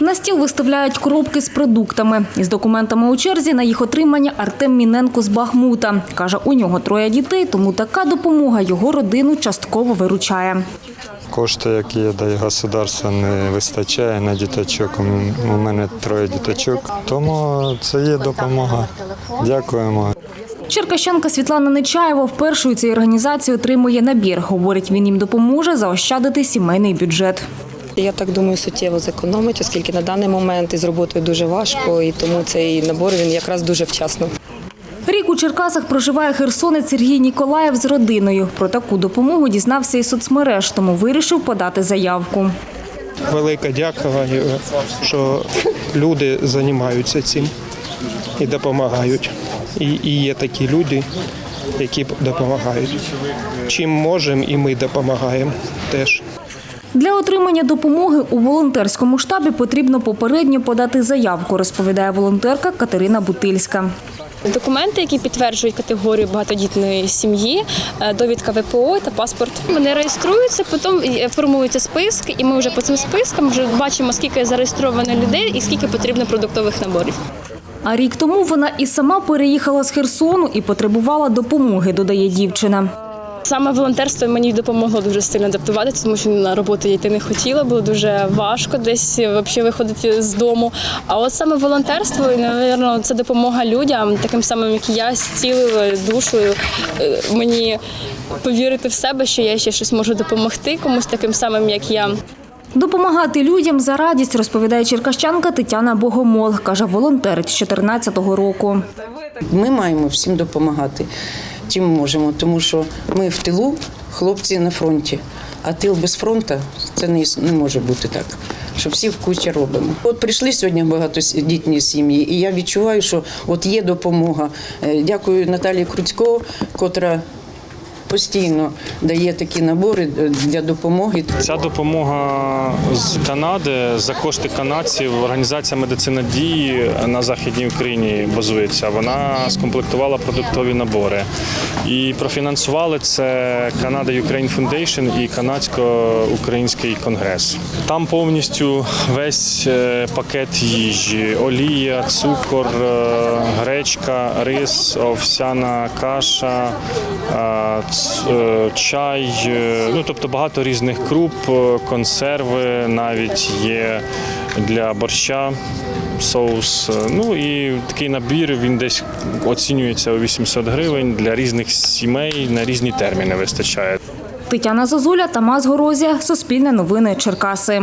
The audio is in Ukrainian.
На стіл виставляють коробки з продуктами. Із документами у черзі на їх отримання Артем Міненко з Бахмута. Каже, у нього троє дітей, тому така допомога його родину частково виручає. Кошти, які дає государство, не вистачає на діточок. У мене троє діточок, тому це є допомога. Дякуємо. Черкащанка Світлана Нечаєва вперше у цій організації отримує набір. Говорить, він їм допоможе заощадити сімейний бюджет. Я так думаю, суттєво зекономить, оскільки на даний момент із роботою дуже важко, і тому цей набор він якраз дуже вчасно. Рік у Черкасах проживає херсонець Сергій Ніколаєв з родиною. Про таку допомогу дізнався із соцмереж, тому вирішив подати заявку. Велика дякую, що люди займаються цим і допомагають. І, і є такі люди, які допомагають. Чим можемо, і ми допомагаємо теж. Для отримання допомоги у волонтерському штабі потрібно попередньо подати заявку, розповідає волонтерка Катерина Бутильська. Документи, які підтверджують категорію багатодітної сім'ї, е, довідка ВПО та паспорт. Вони реєструються, потім е, формуються списки, і ми вже по цим спискам вже бачимо, скільки зареєстровано людей і скільки потрібно продуктових наборів. А рік тому вона і сама переїхала з Херсону і потребувала допомоги, додає дівчина. Саме волонтерство мені допомогло дуже сильно адаптуватися, тому що на роботу я йти не хотіла, було дуже важко десь взагалі виходити з дому. А от саме волонтерство, і, напевно, це допомога людям, таким самим, як я, зцілила душою е, мені повірити в себе, що я ще щось можу допомогти комусь таким самим, як я. Допомагати людям за радість, розповідає черкащанка Тетяна Богомол. Каже, волонтерить з 14-го року. Ми маємо всім допомагати, чим можемо, тому що ми в тилу, хлопці на фронті. А тил без фронту це не, не може бути так. Що всі в кучі робимо. От прийшли сьогодні багатодітні сім'ї, і я відчуваю, що от є допомога. Е, Дякую Наталії Круцько, котра постійно дає такі набори е, для допомоги. Ця допомога з Канади за кошти канадців. Організація Медицина дії на західній Україні базується. Вона скомплектувала продуктові набори і профінансували це Канада Ukraine Foundation і канадсько-український конгрес. Там повністю весь е, пакет їжі: олія, цукор, е, гречка, рис, овсяна каша, чай. е, Ну тобто багато різних круп, е, консерви навіть є для борща. Соус, Е, ну і такий набір він десь оцінюється у 800 гривень для різних сімей на різні терміни вистачає. Тетяна Зозуля, Тамас Горозія, Суспільне новини, Черкаси.